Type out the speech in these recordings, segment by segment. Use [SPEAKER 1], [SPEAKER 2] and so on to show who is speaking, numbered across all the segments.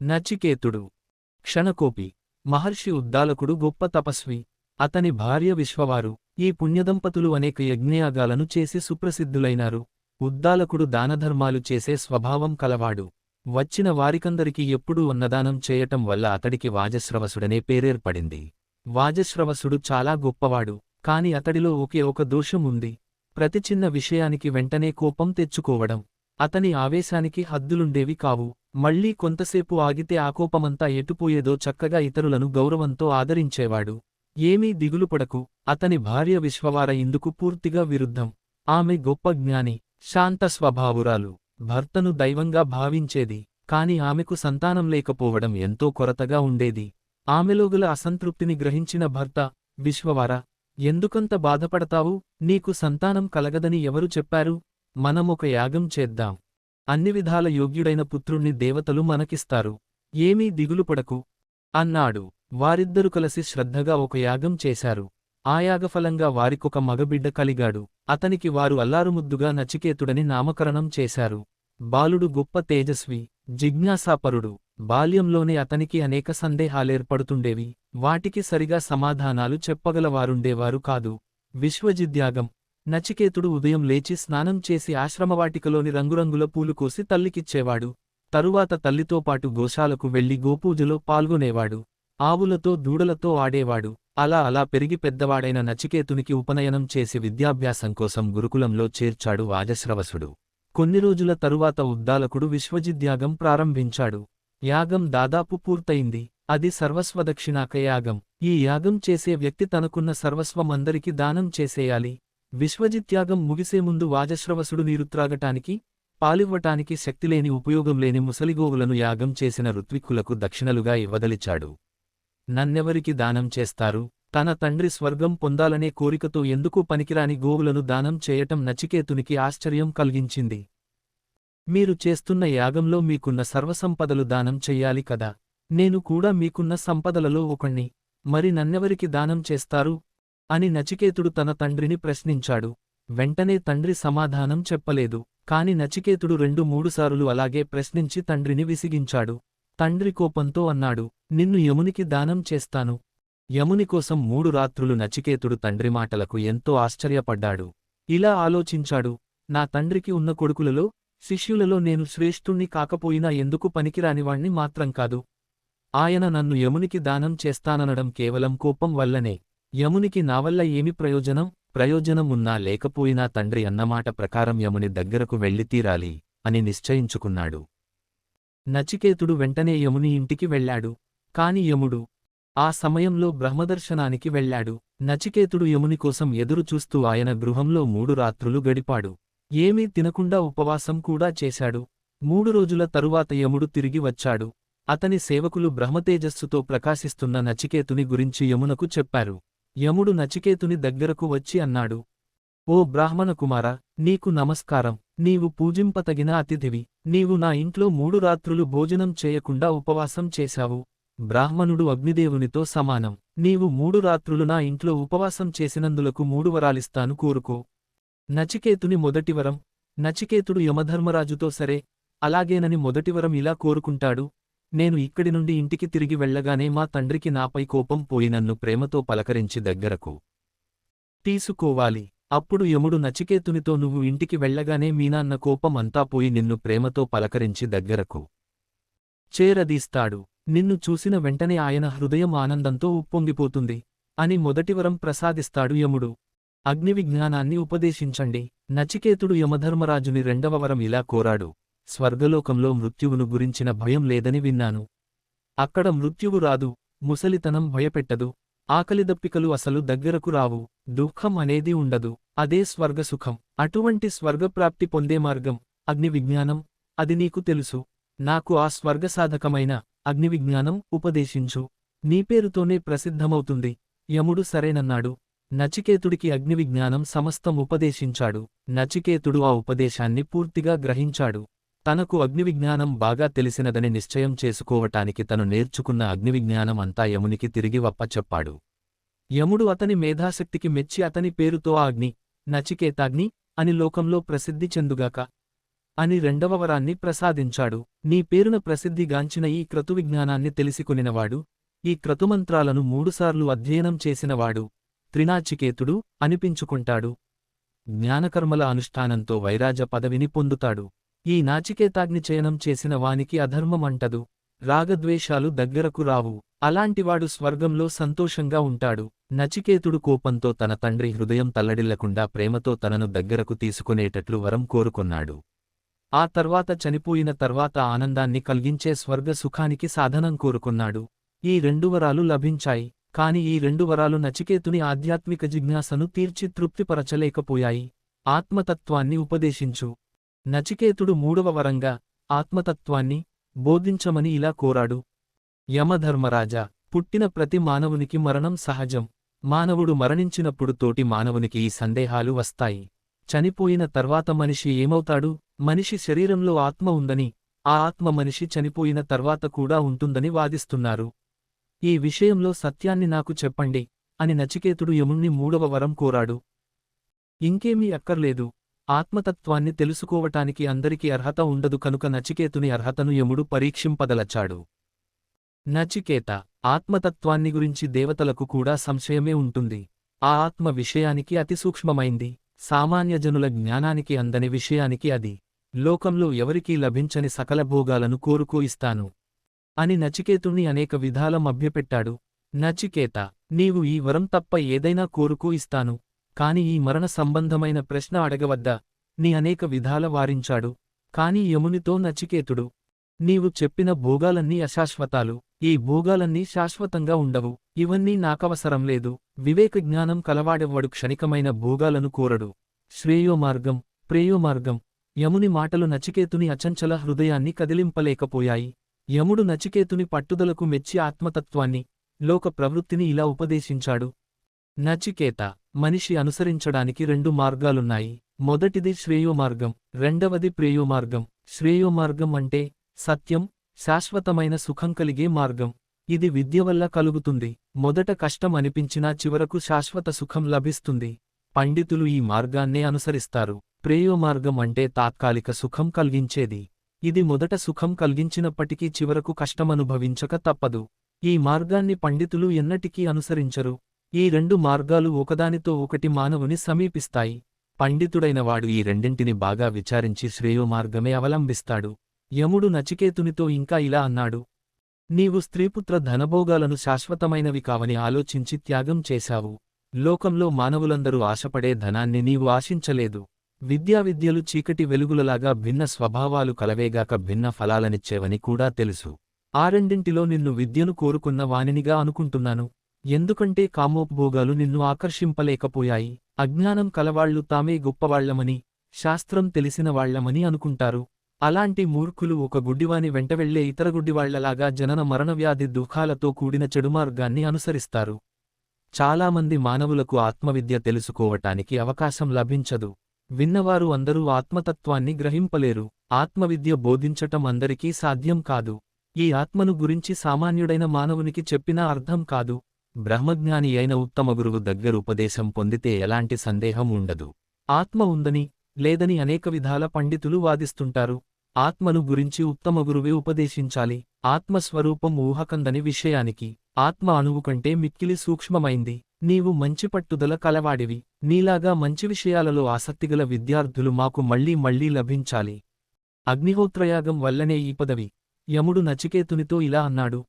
[SPEAKER 1] నచికేతుడు క్షణకోపి మహర్షి ఉద్దాలకుడు గొప్ప తపస్వి అతని భార్య విశ్వవారు ఈ పుణ్యదంపతులు అనేక యజ్ఞయాగాలను చేసి సుప్రసిద్ధులైనారు. ఉద్దాలకుడు దానధర్మాలు చేసే స్వభావం కలవాడు. వచ్చిన వారికందరికీ ఎప్పుడూ అన్నదానం చేయటం వల్ల అతడికి వాజశ్రవసుడనే పేరేర్పడింది. వాజశ్రవసుడు చాలా గొప్పవాడు కాని అతడిలో ఒకే ఒక దోషం ఉంది. ప్రతి చిన్న విషయానికి వెంటనే కోపం తెచ్చుకోవడం. అతని ఆవేశానికి హద్దులుండేవి కావు. మళ్ళీ కొంతసేపు ఆగితే ఆకోపమంతా ఎటుపోయేదో చక్కగా ఇతరులను గౌరవంతో ఆదరించేవాడు. ఏమీ దిగులుపడకు అతని భార్య విశ్వవార ఇందుకు పూర్తిగా విరుద్ధం. ఆమె గొప్ప జ్ఞాని శాంత స్వభావురాలు. భర్తను దైవంగా భావించేది. కాని ఆమెకు సంతానం లేకపోవడం ఎంతో కొరతగా ఉండేది. ఆమెలోగల అసంతృప్తిని గ్రహించిన భర్త విశ్వవార ఎందుకంత బాధపడతావు? నీకు సంతానం కలగదని ఎవరు చెప్పారు? మనమొక యాగం చేద్దాం. అన్ని విధాల యోగ్యుడైన పుత్రుణ్ణి దేవతలు మనకిస్తారు. ఏమీ దిగులుపడకు అన్నాడు. వారిద్దరు కలిసి శ్రద్ధగా ఒక యాగం చేశారు. ఆ యాగఫలంగా వారికొక మగబిడ్డ కలిగాడు. అతనికి వారు అల్లారుముద్దుగా నచికేతుడని నామకరణం చేశారు. బాలుడు గొప్ప తేజస్వి జిజ్ఞాసాపరుడు. బాల్యంలోనే అతనికి అనేక సందేహాలేర్పడుతుండేవి. వాటికి సరిగా సమాధానాలు చెప్పగలవారుండేవారు కాదు. విశ్వజిద్యాగం నచికేతుడు ఉదయం లేచి స్నానం చేసి ఆశ్రమవాటికలోని రంగురంగుల పూలు కోసి తల్లికిచ్చేవాడు. తరువాత తల్లితో పాటు గోశాలకు వెళ్ళి గోపూజలో పాల్గొనేవాడు. ఆవులతో దూడలతో ఆడేవాడు. అలా అలా పెరిగి పెద్దవాడైన నచికేతునికి ఉపనయనం చేసి విద్యాభ్యాసం కోసం గురుకులంలో చేర్చాడు వాజశ్రవసుడు. కొన్ని రోజుల తరువాత ఉద్దాలకుడు విశ్వజిద్యాగం ప్రారంభించాడు. యాగం దాదాపు పూర్తయింది. అది సర్వస్వదక్షిణాక యాగం ఈ యాగం చేసే వ్యక్తి తనకున్న సర్వస్వమందరికి దానం చేసేయాలి. విశ్వజిత్యాగం ముగిసే ముందు వాజశ్రవసుడు నీరు త్రాగటానికి పాలివ్వటానికి శక్తిలేని ఉపయోగం లేని ముసలిగోవులను యాగం చేసిన ఋత్విక్కులకు దక్షిణలుగా ఇవ్వదలిచాడు. నన్నెవరికి దానం చేస్తారు? తన తండ్రి స్వర్గం పొందాలనే కోరికతో ఎందుకు పనికిరాని గోవులను దానం చేయటం నచికేతునికి ఆశ్చర్యం కలిగించింది. మీరు చేస్తున్న యాగంలో మీకున్న సర్వసంపదలు దానం చెయ్యాలి కదా? నేను కూడా మీకున్న సంపదలలో ఒకణ్ణి. మరి నన్నెవరికి దానం చేస్తారు? అని నచికేతుడు తన తండ్రిని ప్రశ్నించాడు. వెంటనే తండ్రి సమాధానం చెప్పలేదు. కాని నచికేతుడు రెండు మూడుసార్లు అలాగే ప్రశ్నించి తండ్రిని విసిగించాడు. తండ్రి కోపంతో అన్నాడు నిన్ను యమునికి దానం చేస్తాను. యముని కోసం మూడు రాత్రులు నచికేతుడు తండ్రి మాటలకు ఎంతో ఆశ్చర్యపడ్డాడు. ఇలా ఆలోచించాడు నా తండ్రికి ఉన్న కొడుకులలో శిష్యులలో నేను శ్రేష్ఠుణ్ణి కాకపోయినా ఎందుకు పనికిరానివాణ్ణి మాత్రం కాదు. ఆయన నన్ను యమునికి దానం చేస్తాననడం కేవలం కోపం వల్లనే. యమునికి నావల్ల ఏమి ప్రయోజనం? ప్రయోజనం ఉన్నా లేకపోయినా తండ్రి అన్నమాట ప్రకారం యముని దగ్గరకు వెళ్ళి తీరాలి అని నిశ్చయించుకున్నాడు. నచికేతుడు వెంటనే యముని ఇంటికి వెళ్ళాడు. కాని యముడు ఆ సమయంలో బ్రహ్మదర్శనానికి వెళ్ళాడు. నచికేతుడు యముని కోసం ఎదురుచూస్తూ ఆయన గృహంలో మూడు రాత్రులు గడిపాడు. ఏమీ తినకుండా ఉపవాసం కూడా చేశాడు. మూడు రోజుల తరువాత యముడు తిరిగి వచ్చాడు. అతని సేవకులు బ్రహ్మతేజస్సుతో ప్రకాశిస్తున్న నచికేతుని గురించి యమునకు చెప్పారు. యముడు నచికేతుని దగ్గరకు వచ్చి అన్నాడు ఓ బ్రాహ్మణ కుమార నీకు నమస్కారం. నీవు పూజింపతగిన అతిథివి. నీవు నా ఇంట్లో మూడు రాత్రులు భోజనం చేయకుండా ఉపవాసం చేశావు. బ్రాహ్మణుడు అగ్నిదేవునితో సమానం. నీవు మూడు రాత్రులు నా ఇంట్లో ఉపవాసం చేసినందులకు మూడు వరాలిస్తాను కోరుకో. నచికేతుని మొదటివరం నచికేతుడు యమధర్మరాజుతో సరే అలాగేనని మొదటివరం ఇలా కోరుకుంటాడు నేను ఇక్కడి నుండి ఇంటికి తిరిగి వెళ్ళగానే మా తండ్రికి నాపై కోపం పోయి నన్ను ప్రేమతో పలకరించి దగ్గరకు తీసుకోవాలి. అప్పుడు యముడు నచికేతునితో నువ్వు ఇంటికి వెళ్ళగానే మీనాన్న కోపం అంతా పోయి నిన్ను ప్రేమతో పలకరించి దగ్గరకు చేరదీస్తాడు. నిన్ను చూసిన వెంటనే ఆయన హృదయం ఆనందంతో ఉప్పొంగిపోతుంది. అని మొదటివరం ప్రసాదిస్తాడు యముడు. అగ్నివిజ్ఞానాన్ని ఉపదేశించండి. నచికేతుడు యమధర్మరాజుని రెండవ వరం ఇలా కోరాడు. స్వర్గలోకంలో మృత్యువును గురించిన భయం లేదని విన్నాను. అక్కడ మృత్యువు రాదు ముసలితనం భయపెట్టదు ఆకలిదప్పికలు అసలు దగ్గరకు రావు దుఃఖం అనేది ఉండదు అదే స్వర్గసుఖం. అటువంటి స్వర్గప్రాప్తి పొందే మార్గం అగ్నివిజ్ఞానం అది నీకు తెలుసు. నాకు ఆ స్వర్గసాధకమైన అగ్నివిజ్ఞానం ఉపదేశించు. నీ పేరుతోనే ప్రసిద్ధమవుతుంది. యముడు సరేనన్నాడు. నచికేతుడికి అగ్నివిజ్ఞానం సమస్తం ఉపదేశించాడు. నచికేతుడు ఆ ఉపదేశాన్ని పూర్తిగా గ్రహించాడు. తనకు అగ్నివిజ్ఞానం బాగా తెలిసినదని నిశ్చయం చేసుకోవటానికి తను నేర్చుకున్న అగ్నివిజ్ఞానం అంతా యమునికి తిరిగి వప్పచెప్పాడు యముడు అతని మేధాశక్తికి మెచ్చి అతని పేరుతో ఆ అగ్ని నచికేతాగ్ని అని లోకంలో ప్రసిద్ధి చెందుగాక అని రెండవ వరాన్ని ప్రసాదించాడు. నీ పేరున ప్రసిద్ధిగాంచిన ఈ క్రతువిజ్ఞానాన్ని తెలిసికొనినవాడు ఈ క్రతుమంత్రాలను మూడుసార్లు అధ్యయనం చేసినవాడు త్రినాచికేతుడు అనిపించుకుంటాడు. జ్ఞానకర్మల అనుష్ఠానంతో వైరాజ పదవిని పొందుతాడు. ఈ నాచికేతాగ్నిచయనం చేసిన వానికి అధర్మమంటదు. రాగద్వేషాలు దగ్గరకు రావు. అలాంటివాడు స్వర్గంలో సంతోషంగా ఉంటాడు. నచికేతుడు కోపంతో తన తండ్రి హృదయం తల్లడిల్లకుండా ప్రేమతో తనను దగ్గరకు తీసుకునేటట్లు వరం కోరుకొన్నాడు. ఆ తర్వాత చనిపోయిన తర్వాత ఆనందాన్ని కలిగించే స్వర్గ సుఖానికి సాధనం కోరుకున్నాడు. ఈ రెండు వరాలు లభించాయి. కాని ఈ రెండు వరాలు నచికేతుని ఆధ్యాత్మిక జిజ్ఞాసను తీర్చి తృప్తిపరచలేకపోయాయి ఆత్మతత్వాన్ని ఉపదేశించు. నచికేతుడు మూడవ వరంగా ఆత్మతత్వాన్ని బోధించమని ఇలా కోరాడు. యమధర్మరాజా పుట్టిన ప్రతి మానవునికి మరణం సహజం. మానవుడు మరణించినప్పుడు తోటి మానవునికి ఈ సందేహాలు వస్తాయి. చనిపోయిన తర్వాత మనిషి ఏమవుతాడు? మనిషి శరీరంలో ఆత్మ ఉందని ఆ ఆత్మ మనిషి చనిపోయిన తర్వాత కూడా ఉంటుందని వాదిస్తున్నారు. ఈ విషయంలో సత్యాన్ని నాకు చెప్పండి అని నచికేతుడు యముణ్ణి మూడవ వరం కోరాడు. ఇంకేమీ అక్కర్లేదు. ఆత్మతత్వాన్ని తెలుసుకోవటానికి అందరికీ అర్హత ఉండదు కనుక నచికేతుని అర్హతను యముడు పరీక్షింపదలచాడు. నచికేత ఆత్మతత్వాన్ని గురించి దేవతలకు కూడా సంశయమే ఉంటుంది. ఆ ఆత్మ విషయానికి అతి సూక్ష్మమైంది. జ్ఞానానికి అందని విషయానికి అది. లోకంలో ఎవరికీ లభించని సకల భోగాలను కోరుకో ఇస్తాను. అని నచికేతుణ్ణి అనేక విధాల మభ్యపెట్టాడు. నచికేత నీవు ఈ వరం తప్ప ఏదైనా కోరుకో ఇస్తాను. కాని ఈ మరణ సంబంధమైన ప్రశ్న అడగవద్దా. నీ అనేక విధాల వారించాడు. కాని యమునితో నచికేతుడు. నీవు చెప్పిన భోగాలన్నీ అశాశ్వతాలు. ఈ భోగాలన్నీ శాశ్వతంగా ఉండవు. ఇవన్నీ నాకవసరం లేదు. వివేకజ్ఞానం కలవాడెవ్వడు క్షణికమైన భోగాలను కోరడు. శ్రేయోమార్గం ప్రేయోమార్గం. యముని మాటలు నచికేతుని అచంచల హృదయాన్ని కదిలింపలేకపోయాయి. యముడు నచికేతుని పట్టుదలకు మెచ్చి ఆత్మతత్వాన్ని లోక ప్రవృత్తిని ఇలా ఉపదేశించాడు. నచికేత మనిషి అనుసరించడానికి రెండు మార్గాలున్నాయి. మొదటిది శ్రేయోమార్గం రెండవది ప్రేయోమార్గం. శ్రేయోమార్గం అంటే సత్యం శాశ్వతమైన సుఖం కలిగే మార్గం. ఇది విద్య వల్ల కలుగుతుంది. మొదట కష్టం అనిపించినా చివరకు శాశ్వత సుఖం లభిస్తుంది. పండితులు ఈ మార్గాన్నే అనుసరిస్తారు. ప్రేయోమార్గం అంటే తాత్కాలిక సుఖం కలిగించేది. ఇది మొదట సుఖం కలిగించినప్పటికీ చివరకు కష్టమనుభవించక తప్పదు. ఈ మార్గాన్ని పండితులు ఎన్నటికీ అనుసరించరు. ఈ రెండు మార్గాలు ఒకదానితో ఒకటి మానవుని సమీపిస్తాయి. పండితుడైన వాడు ఈ రెండింటిని బాగా విచారించి శ్రేయోమార్గమే అవలంబిస్తాడు. యముడు నచికేతునితో ఇంకా ఇలా అన్నాడు. నీవు స్త్రీపుత్ర ధనభోగాలను శాశ్వతమైనవి కావని ఆలోచించి త్యాగం చేశావు. లోకంలో మానవులందరూ ఆశపడే ధనాన్ని నీవు ఆశించలేదు. విద్యావిద్యలు చీకటి వెలుగులలాగా భిన్న స్వభావాలు కలవేగాక భిన్న ఫలాలనిచ్చేవని కూడా తెలుసు. ఆ రెండింటిలో నిన్ను విద్యను కోరుకున్న వానినిగా అనుకుంటున్నాను. ఎందుకంటే కామోపభోగాలు నిన్ను ఆకర్షింపలేకపోయాయి. అజ్ఞానం కలవాళ్ళు తామే గొప్పవాళ్ళమని శాస్త్రం తెలిసిన వాళ్ళమని అనుకుంటారు. అలాంటి మూర్ఖులు ఒక గుడ్డివాని వెంటవెళ్ళే ఇతర గుడ్డివాళ్ళలాగా జనన మరణవ్యాధి దుఃఖాలతో కూడిన చెడుమార్గాన్ని అనుసరిస్తారు. చాలామంది మానవులకు ఆత్మవిద్య తెలుసుకోవటానికి అవకాశం లభించదు. విన్నవారు అందరూ ఆత్మతత్వాన్ని గ్రహింపలేరు. ఆత్మవిద్య బోధించటం అందరికీ సాధ్యం కాదు. ఈ ఆత్మను గురించి సామాన్యుడైన మానవునికి చెప్పినా అర్థం కాదు. బ్రహ్మజ్ఞాని అయిన ఉత్తమ గురువు దగ్గర ఉపదేశం పొందితే ఎలాంటి సందేహం ఉండదు. ఆత్మ ఉందని లేదని అనేక విధాల పండితులు వాదిస్తుంటారు. ఆత్మను గురించి ఉత్తమ గురువే ఉపదేశించాలి. ఆత్మస్వరూపం ఊహకందని విషయానికి ఆత్మ అణువు కంటే మిక్కిలి సూక్ష్మమైంది. నీవు మంచి పట్టుదల కలవాడివి. నీలాగా మంచి విషయాలలో ఆసక్తిగల విద్యార్థులు మాకు మళ్ళీ మళ్ళీ లభించాలి. అగ్నిహోత్రయాగం వల్లనే ఈ పదవి. యముడు నచికేతునితో ఇలా అన్నాడు.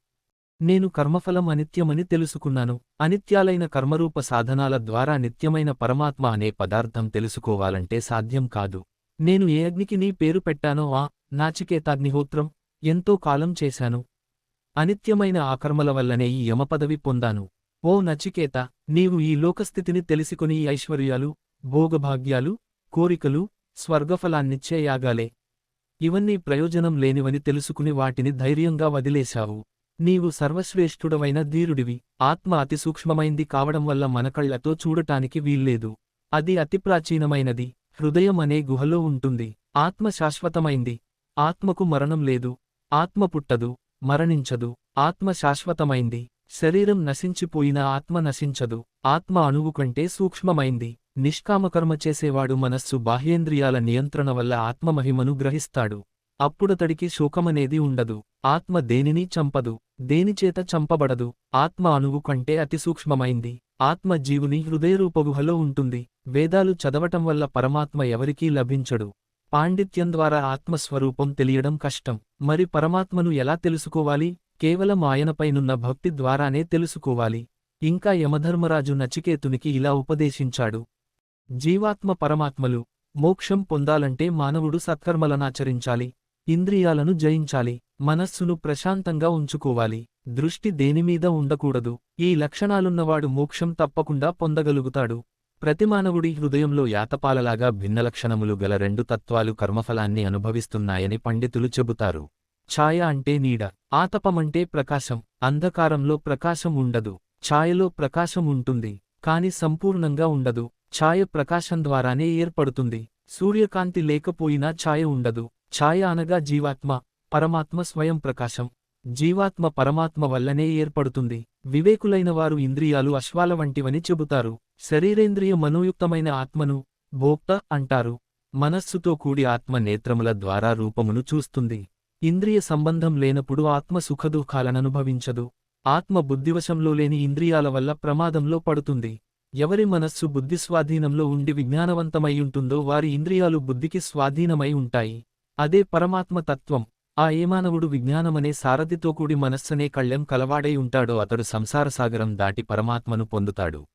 [SPEAKER 1] నేను కర్మఫలం అనిత్యమని తెలుసుకున్నాను. అనిత్యాలైన కర్మరూప సాధనాల ద్వారా నిత్యమైన పరమాత్మ అనే పదార్థం తెలుసుకోవాలంటే సాధ్యం కాదు. నేను ఏ అగ్నికి నీ పేరు పెట్టానో ఆ నాచికేతాగ్నిహోత్రం ఎంతో కాలం చేశాను. అనిత్యమైన ఆ కర్మల వల్లనే ఈ యమపదవి పొందాను. ఓ నచికేత నీవు ఈ లోకస్థితిని తెలుసుకుని ఈ ఐశ్వర్యాలు భోగభాగ్యాలు కోరికలు స్వర్గఫలాన్నిచ్చే యాగాలే ఇవన్నీ ప్రయోజనం లేనివని తెలుసుకుని వాటిని ధైర్యంగా వదిలేశావు. నీవు సర్వశ్రేష్ఠుడవైన ధీరుడివి. ఆత్మ అతి సూక్ష్మమైంది కావడం వల్ల మన కళ్ళతో చూడటానికి వీల్లేదు. అది అతి ప్రాచీనమైనది. హృదయం అనే గుహలో ఉంటుంది. ఆత్మ శాశ్వతమైంది. ఆత్మకు మరణం లేదు. ఆత్మ పుట్టదు. మరణించదు. ఆత్మ శాశ్వతమైంది. శరీరం నశించిపోయిన ఆత్మ నశించదు. ఆత్మ అణువు కంటే సూక్ష్మమైంది. నిష్కామకర్మ చేసేవాడు మనస్సు బాహ్యేంద్రియాల నియంత్రణ వల్ల ఆత్మమహిమను గ్రహిస్తాడు. అప్పుడతడికి శోకమనేది ఉండదు. ఆత్మ దేనినీ చంపదు. దేనిచేత చంపబడదు? ఆత్మ అణువు కంటే అతి సూక్ష్మమైంది. ఆత్మ జీవుని హృదయరూపగుహలో ఉంటుంది. వేదాలు చదవటం వల్ల పరమాత్మ ఎవరికీ లభించడు. పాండిత్యం ద్వారా ఆత్మస్వరూపం తెలియడం కష్టం. మరి పరమాత్మను ఎలా తెలుసుకోవాలి? కేవలం ఆయనపైనున్న భక్తి ద్వారానే తెలుసుకోవాలి. ఇంకా యమధర్మరాజు నచికేతునికి ఇలా ఉపదేశించాడు. జీవాత్మ పరమాత్మలు మోక్షం పొందాలంటే మానవుడు సత్కర్మలనాచరించాలి ఇంద్రియాలను జయించాలి. మనస్సును ప్రశాంతంగా ఉంచుకోవాలి. దృష్టి దేనిమీద ఉండకూడదు. ఈ లక్షణాలున్నవాడు మోక్షం తప్పకుండా పొందగలుగుతాడు. ప్రతిమానవుడి హృదయంలో యాతపాలలాగా భిన్న లక్షణములు గల రెండు తత్వాలు కర్మఫలాన్ని అనుభవిస్తున్నాయని పండితులు చెబుతారు. ఛాయ అంటే నీడ ఆతపమంటే ప్రకాశం. అంధకారంలో ప్రకాశం ఉండదు. ఛాయలో ప్రకాశం ఉంటుంది కాని సంపూర్ణంగా ఉండదు. ఛాయ ప్రకాశం ద్వారానే ఏర్పడుతుంది. సూర్యకాంతి లేకపోయినా ఛాయ ఉండదు. ఛాయ అనగా జీవాత్మ. పరమాత్మ స్వయం ప్రకాశం. జీవాత్మ పరమాత్మ వల్లనే ఏర్పడుతుంది. వివేకులైన వారు ఇంద్రియాలు అశ్వాల వంటివని చెబుతారు. శరీరేంద్రియ మనోయుక్తమైన ఆత్మను భోక్త అంటారు. మనస్సుతో కూడి ఆత్మ నేత్రముల ద్వారా రూపమును చూస్తుంది. ఇంద్రియ సంబంధం లేనప్పుడు ఆత్మ సుఖదుఖాలననుభవించదు. ఆత్మ బుద్ధివశంలో లేని ఇంద్రియాల వల్ల ప్రమాదంలో పడుతుంది. ఎవరి మనస్సు బుద్ధి స్వాధీనంలో ఉండి విజ్ఞానవంతమై ఉంటుందో వారి ఇంద్రియాలు బుద్ధికి స్వాధీనమై ఉంటాయి. అదే పరమాత్మ తత్వం. ఆ ఏమానవుడు విజ్ఞానమనే సారథితో కూడి మనస్సనే కళ్ళెం కలవాడై ఉంటాడో అతడు సంసారసాగరం దాటి పరమాత్మను పొందుతాడు.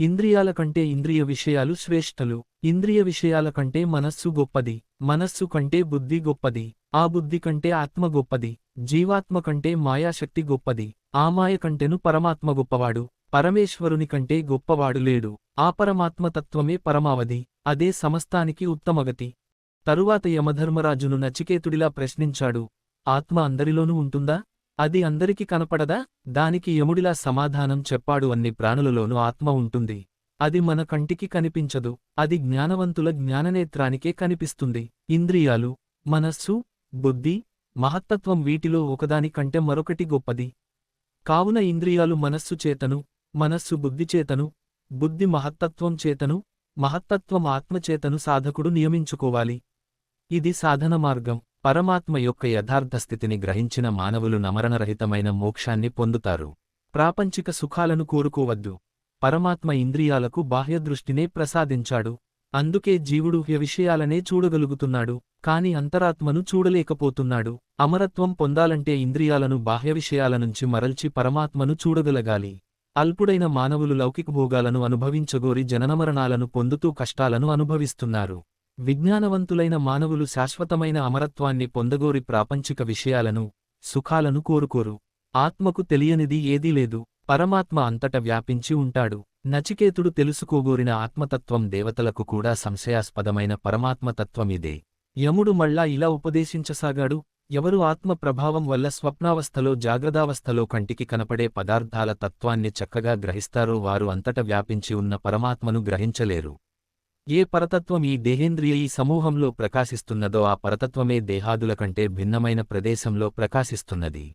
[SPEAKER 1] ఇంద్రియాల కంటే ఇంద్రియ విషయాలు శ్రేష్ఠలు. ఇంద్రియ విషయాల కంటే మనస్సు గొప్పది. మనస్సు కంటే బుద్ధి గొప్పది. ఆ బుద్ధి కంటే ఆత్మ గొప్పది. జీవాత్మ కంటే మాయాశక్తి గొప్పది. ఆ మాయ కంటెను పరమాత్మ గొప్పవాడు. పరమేశ్వరుని కంటే గొప్పవాడు లేడు. ఆ పరమాత్మతత్వమే పరమావధి. అదే సమస్తానికి ఉత్తమగతి. తరువాత యమధర్మరాజును నచికేతుడిలా ప్రశ్నించాడు. ఆత్మ అందరిలోనూ ఉంటుందా? అది అందరికి కనపడదా? దానికి యముడిలా సమాధానం చెప్పాడు అన్ని ప్రాణులలోనూ ఆత్మ ఉంటుంది. అది మన కంటికి కనిపించదు. అది జ్ఞానవంతుల జ్ఞాననేత్రానికే కనిపిస్తుంది. ఇంద్రియాలు మనస్సు బుద్ధి మహత్తత్వం వీటిలో ఒకదాని కంటే మరొకటి గొప్పది. కావున ఇంద్రియాలు మనస్సు చేతను మనస్సు బుద్ధి చేతను బుద్ధి మహత్తత్వం చేతను మహత్తత్వం ఆత్మచేతను సాధకుడు నియమించుకోవాలి. ఇది సాధన మార్గం. పరమాత్మ యొక్క యథార్థ స్థితిని గ్రహించిన మానవులు నమరణరహితమైన మోక్షాన్ని పొందుతారు. ప్రాపంచిక సుఖాలను కోరుకోవద్దు. పరమాత్మ ఇంద్రియాలకు బాహ్యదృష్టినే ప్రసాదించాడు. అందుకే జీవుడు విషయాలనే చూడగలుగుతున్నాడు కాని అంతరాత్మను చూడలేకపోతున్నాడు. అమరత్వం పొందాలంటే ఇంద్రియాలను బాహ్య విషయాల నుంచి మరల్చి పరమాత్మను చూడగలగాలి. అల్పుడైన మానవులు లౌకిక భోగాలను అనుభవించగోరి జననమరణాలను పొందుతూ కష్టాలను అనుభవిస్తున్నారు. విజ్ఞానవంతులైన మానవులు శాశ్వతమైన అమరత్వాన్ని పొందగోరి ప్రాపంచిక విషయాలను సుఖాలను కోరుకోరు. ఆత్మకు తెలియనిది ఏదీ లేదు. పరమాత్మ అంతట వ్యాపించి ఉంటాడు. నచికేతుడు తెలుసుకోగోరిన ఆత్మతత్వం దేవతలకు కూడా సంశయాస్పదమైన పరమాత్మతత్వమిదే యముడు మళ్ళా ఇలా ఉపదేశించసాగాడు ఎవరు ఆత్మ ప్రభావం వల్ల స్వప్నావస్థలో జాగ్రదావస్థలో కంటికి కనపడే పదార్థాల తత్వాన్ని చక్కగా గ్రహిస్తారో వారు అంతట వ్యాపించి ఉన్న పరమాత్మను గ్రహించలేరు. ఏ పరతత్వం ఈ దేహేంద్రియ ఈ సమూహంలో ప్రకాశిస్తున్నదో ఆ పరతత్వమే దేహాదుల కంటే భిన్నమైన ప్రదేశంలో ప్రకాశిస్తున్నది.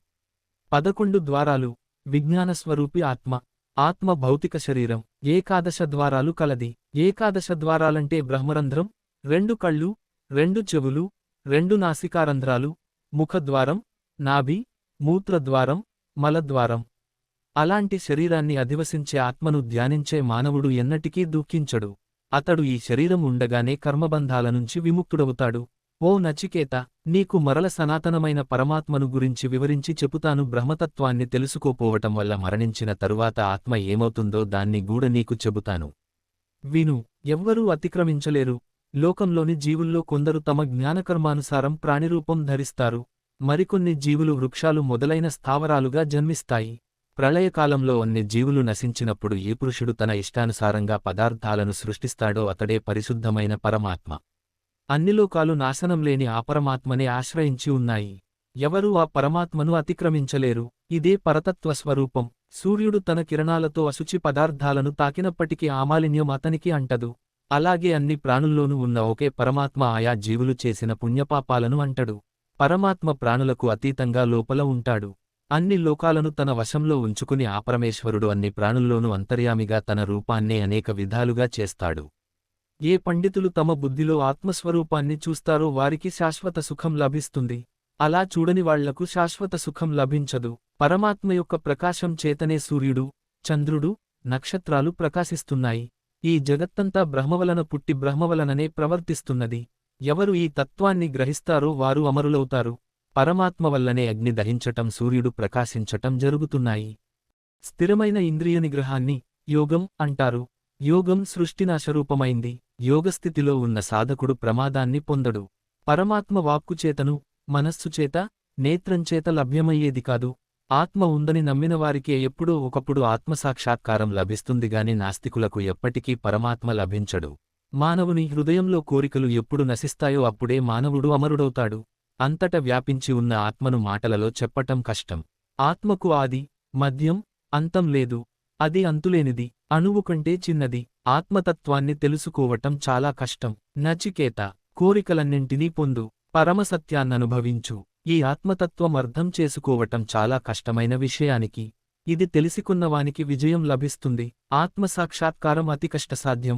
[SPEAKER 1] పదకొండు ద్వారాలు విజ్ఞానస్వరూపి ఆత్మ ఆత్మ భౌతిక శరీరం ఏకాదశ ద్వారాలు కలది. ఏకాదశ ద్వారాలంటే బ్రహ్మరంధ్రం రెండు కళ్ళు రెండు చెవులు రెండు నాసికారంధ్రాలు ముఖద్వారం నాభి మూత్రద్వారం మలద్వారం. అలాంటి శరీరాన్ని అధివసించే ఆత్మను ధ్యానించే మానవుడు ఎన్నటికీ దుఃఖించడు. అతడు ఈ శరీరం ఉండగానే కర్మబంధాల నుంచి విముక్తుడవుతాడు. ఓ నచికేత నీకు మరల సనాతనమైన పరమాత్మను గురించి వివరించి చెబుతాను బ్రహ్మతత్వాన్ని తెలుసుకోపోవటం వల్ల మరణించిన తరువాత ఆత్మ ఏమవుతుందో దాన్ని గూడ నీకు చెబుతాను. విను ఎవ్వరూ అతిక్రమించలేరు. లోకంలోని జీవుల్లో కొందరు తమ జ్ఞానకర్మానుసారం ప్రాణిరూపం ధరిస్తారు. మరికొన్ని జీవులు వృక్షాలు మొదలైన స్థావరాలుగా జన్మిస్తాయి. ప్రళయకాలంలో అన్ని జీవులు నశించినప్పుడు ఏ పురుషుడు తన ఇష్టానుసారంగా పదార్థాలను సృష్టిస్తాడో అతడే పరిశుద్ధమైన పరమాత్మ. అన్ని లోకాలు నాశనం లేని ఆ పరమాత్మనే ఆశ్రయించి ఉన్నాయి. ఎవరూ ఆ పరమాత్మను అతిక్రమించలేరు. ఇదే పరతత్వ స్వరూపం. సూర్యుడు తన కిరణాలతో అశుచి పదార్థాలను తాకినప్పటికీ ఆమాలిన్యం అతనికి అంటదు. అలాగే అన్ని ప్రాణుల్లోనూ ఉన్న ఒకే పరమాత్మ ఆయా జీవులు చేసిన పుణ్యపాపాలను అంటడు. పరమాత్మ ప్రాణులకు అతీతంగా లోపల ఉంటాడు. అన్ని లోకాలను తన వశంలో ఉంచుకుని ఆ పరమేశ్వరుడు అన్ని ప్రాణుల్లోనూ అంతర్యామిగా తన రూపాన్నే అనేక విధాలుగా చేస్తాడు. ఏ పండితులు తమ బుద్ధిలో ఆత్మస్వరూపాన్ని చూస్తారో వారికి శాశ్వత సుఖం లభిస్తుంది. అలా చూడని వాళ్ళకు శాశ్వత సుఖం లభించదు. పరమాత్మ యొక్క ప్రకాశం చేతనే సూర్యుడు చంద్రుడు నక్షత్రాలు ప్రకాశిస్తున్నాయి. ఈ జగత్తంతా బ్రహ్మవలన పుట్టి బ్రహ్మవలననే ప్రవర్తిస్తున్నది. ఎవరు ఈ తత్వాన్ని గ్రహిస్తారో వారు అమరులవుతారు. పరమాత్మ వల్లనే అగ్ని దహించటం సూర్యుడు ప్రకాశించటం జరుగుతున్నాయి. స్థిరమైన ఇంద్రియ నిగ్రహాన్ని యోగం అంటారు. యోగం సృష్టినాశరూపమైంది యోగస్థితిలో ఉన్న సాధకుడు ప్రమాదాన్ని పొందడు. పరమాత్మ వాక్కుచేతను మనస్సుచేత నేత్రంచేత లభ్యమయ్యేది కాదు. ఆత్మ ఉందని నమ్మినవారికే ఎప్పుడూ ఎప్పుడో ఒకప్పుడు ఆత్మసాక్షాత్కారం లభిస్తుందిగాని నాస్తికులకు ఎప్పటికీ పరమాత్మ లభించడు. మానవుని హృదయంలో కోరికలు ఎప్పుడు నశిస్తాయో అప్పుడే మానవుడు అమరుడవుతాడు. అంతట వ్యాపించి ఉన్న ఆత్మను మాటలలో చెప్పటం కష్టం. ఆత్మకు ఆది మద్యం అంతం లేదు. అది అంతులేనిది అణువు కంటే చిన్నది. ఆత్మతత్వాన్ని తెలుసుకోవటం చాలా కష్టం. నచికేత కోరికలన్నింటినీ పొందు పరమసత్యాన్ననుభవించు. ఈ ఆత్మతత్వం అర్థం చేసుకోవటం చాలా కష్టమైన విషయానికి ఇది తెలిసికున్నవానికి విజయం లభిస్తుంది. ఆత్మసాక్షాత్కారం అతి కష్టసాధ్యం.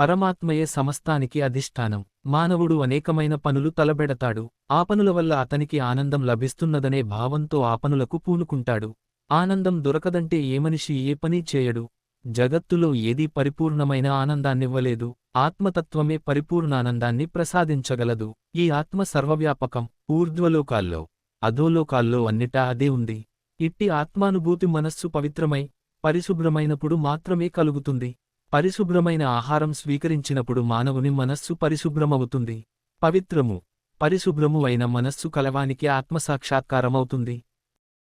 [SPEAKER 1] పరమాత్మయే సమస్తానికి అధిష్టానం. మానవుడు అనేకమైన పనులు తలబెడతాడు. ఆ పనుల వల్ల అతనికి ఆనందం లభిస్తున్నదనే భావంతో ఆ పనులకు పూనుకుంటాడు. ఆనందం దొరకదంటే ఏ మనిషి ఏ పని చేయడు. జగత్తులో ఏదీ పరిపూర్ణమైన ఆనందాన్నివ్వలేదు. ఆత్మతత్వమే పరిపూర్ణానందాన్ని ప్రసాదించగలదు. ఈ ఆత్మ సర్వవ్యాపకం. ఊర్ధ్వలోకాల్లో అధోలోకాల్లో అన్నిటా అదే ఉంది. ఇట్టి ఆత్మానుభూతి మనస్సు పవిత్రమై పరిశుభ్రమైనప్పుడు మాత్రమే కలుగుతుంది. పరిశుభ్రమైన ఆహారం స్వీకరించినప్పుడు మానవుని మనస్సు పరిశుభ్రమవుతుంది. పవిత్రము పరిశుభ్రము అయిన మనస్సు కలవానికి ఆత్మసాక్షాత్కారమవుతుంది.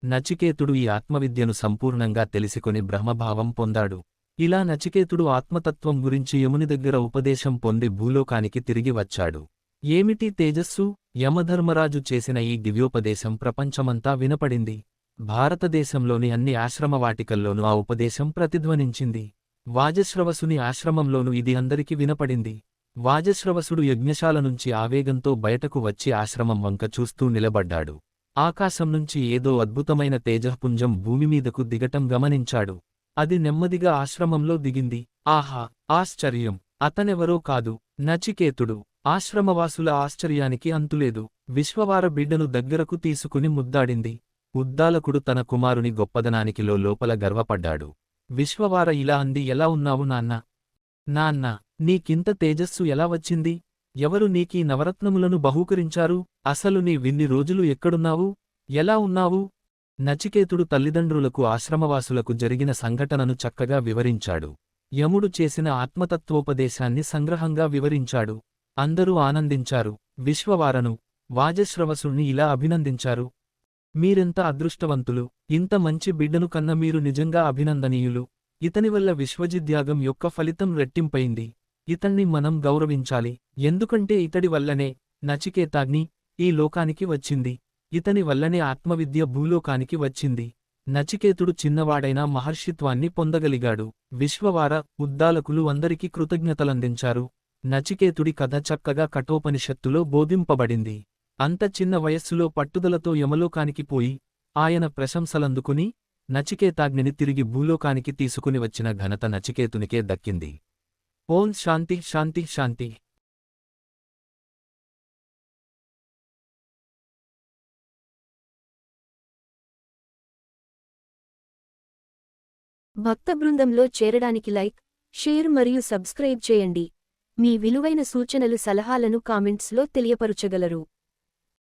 [SPEAKER 1] నచికేతుడు ఈ ఆత్మవిద్యను సంపూర్ణంగా తెలిసికొని బ్రహ్మభావం పొందాడు. ఇలా నచికేతుడు ఆత్మతత్వం గురించి యముని దగ్గర ఉపదేశం పొంది భూలోకానికి తిరిగి వచ్చాడు. ఏమిటి తేజస్సు? యమధర్మరాజు చేసిన ఈ దివ్యోపదేశం ప్రపంచమంతా వినపడింది. భారతదేశంలోని అన్ని ఆశ్రమవాటికల్లోనూ ఆ ఉపదేశం ప్రతిధ్వనించింది. వాజశ్రవసుని ఆశ్రమంలోనూ ఇది అందరికి వినపడింది. వాజశ్రవసుడు యజ్ఞశాల నుంచి ఆవేగంతో బయటకు వచ్చి ఆశ్రమం వంక చూస్తూ నిలబడ్డాడు. ఆకాశం నుంచి ఏదో అద్భుతమైన తేజపుంజం భూమిమీదకు దిగటం గమనించాడు. అది నెమ్మదిగా ఆశ్రమంలో దిగింది. ఆహా ఆశ్చర్యం! అతనెవరో కాదు. నచికేతుడు. ఆశ్రమవాసుల ఆశ్చర్యానికి అంతులేదు. విశ్వవార బిడ్డను దగ్గరకు తీసుకుని ముద్దాడింది. ఉద్దాలకుడు తన కుమారుని గొప్పదనానికి లోపల గర్వపడ్డాడు. విశ్వవార ఇలా అంది ఎలా ఉన్నావు నాన్న? నాన్న నీకింత తేజస్సు ఎలా వచ్చింది? ఎవరు నీకీ నవరత్నములను బహూకరించారు? అసలు నీ విన్ని రోజులు ఎక్కడున్నావు? ఎలా ఉన్నావు? నచికేతుడు తల్లిదండ్రులకు ఆశ్రమవాసులకు జరిగిన సంఘటనను చక్కగా వివరించాడు. యముడు చేసిన ఆత్మతత్వోపదేశాన్ని సంగ్రహంగా వివరించాడు. అందరూ ఆనందించారు. విశ్వవారను వాజశ్రవసుణ్ణి ఇలా అభినందించారు. మీరెంత అదృష్టవంతులు ఇంత మంచి బిడ్డను కన్న మీరు నిజంగా అభినందనీయులు. ఇతనివల్ల విశ్వజిద్యాగం యొక్క ఫలితం రెట్టింపైంది. ఇతన్ని మనం గౌరవించాలి. ఎందుకంటే ఇతడి వల్లనే నచికేతాగ్ని ఈ లోకానికి వచ్చింది. ఇతని వల్లనే ఆత్మవిద్య భూలోకానికి వచ్చింది. నచికేతుడు చిన్నవాడైన మహర్షిత్వాన్ని పొందగలిగాడు. విశ్వవార ఉద్దాలకులు అందరికీ కృతజ్ఞతలందించారు. నచికేతుడి కథ చక్కగా కఠోపనిషత్తులో బోధింపబడింది. అంత చిన్న వయస్సులో పట్టుదలతో యమలోకానికి పోయి ఆయన ప్రశంసలందుకుని నచికేతాగ్నిని తిరిగి భూలోకానికి తీసుకుని వచ్చిన ఘనత నచికేతునికే దక్కింది. ఓం శాంతి శాంతి శాంతి.
[SPEAKER 2] భక్త బృందంలో చేరడానికి లైక్ షేర్ మరియు సబ్స్క్రైబ్ చేయండి. మీ విలువైన సూచనలు సలహాలను కామెంట్స్లో తెలియపరుచగలరు.